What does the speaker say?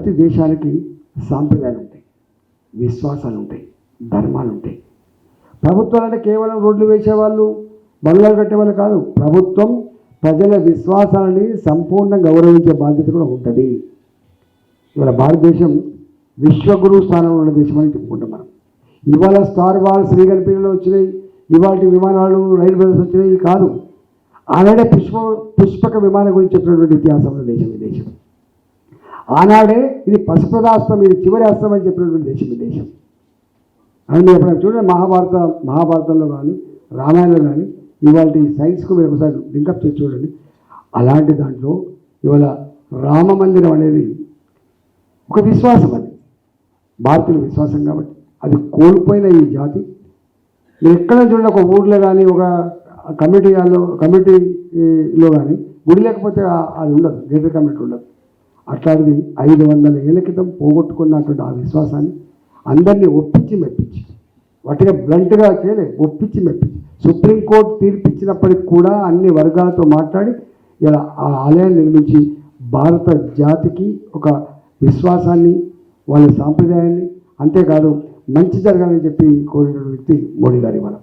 ప్రతి దేశానికి సాంప్రదాయాలు ఉంటాయి. విశ్వాసాలు ఉంటాయి. ధర్మాలు ఉంటాయి. ప్రభుత్వాలు అంటే కేవలం రోడ్లు వేసేవాళ్ళు బంగ్లాలు కట్టేవాళ్ళు కాదు. ప్రభుత్వం ప్రజల విశ్వాసాలని సంపూర్ణంగా గౌరవించే బాధ్యత కూడా ఉంటుంది. ఇవాళ భారతదేశం విశ్వగురు స్థానంలో ఉన్న దేశం అని చెప్పుకుంటాం మనం. ఇవాళ స్టార్ వార్ శ్రీగణపీఠలో వచ్చినాయి. ఇవాటి విమానాలు రైలు బస్సు వచ్చినాయి కాదు. ఆనాడే పుష్ప పుష్పక విమానం గురించి చెప్పినటువంటి ఇతిహాసం దేశం ఈ దేశం. ఆనాడే ఇది పశుప్రదాస్త్రం ఇది చివరి అస్త్రం అని చెప్పినటువంటి దేశం ఈ దేశం. అని ఎప్పుడైనా చూడండి మహాభారత మహాభారతంలో కానీ రామాయణంలో కానీ ఇవాళ సైన్స్కు మీరు ఒకసారి లింకప్ చేసి చూడండి. అలాంటి దాంట్లో ఇవాళ రామ మందిరం అనేది ఒక విశ్వాసం అది. భారతీయుల విశ్వాసం కాబట్టి అది కోల్పోయిన ఈ జాతి. మీరు ఎక్కడ చూడండి ఒక ఊర్లో కానీ ఒక కమిటీలో కమిటీలో కానీ గుడి లేకపోతే అది ఉండదు గ్రేటర్ కమిటీ ఉండదు. అట్లాంటిది ఐదు వందల ఏళ్ళ క్రితం పోగొట్టుకున్నటువంటి ఆ విశ్వాసాన్ని అందరినీ ఒప్పించి మెప్పించి వాటిగా బ్లంట్గా చేయలే ఒప్పించి మెప్పించి సుప్రీంకోర్టు తీర్పిచ్చినప్పటికి కూడా అన్ని వర్గాలతో మాట్లాడి ఇలా ఆ ఆలయాన్ని నిర్మించి భారత జాతికి ఒక విశ్వాసాన్ని వాళ్ళ సాంప్రదాయాన్ని అంతేకాదు మంచి జరగాలని చెప్పి కోరిన వ్యక్తి మోడీ గారి మనం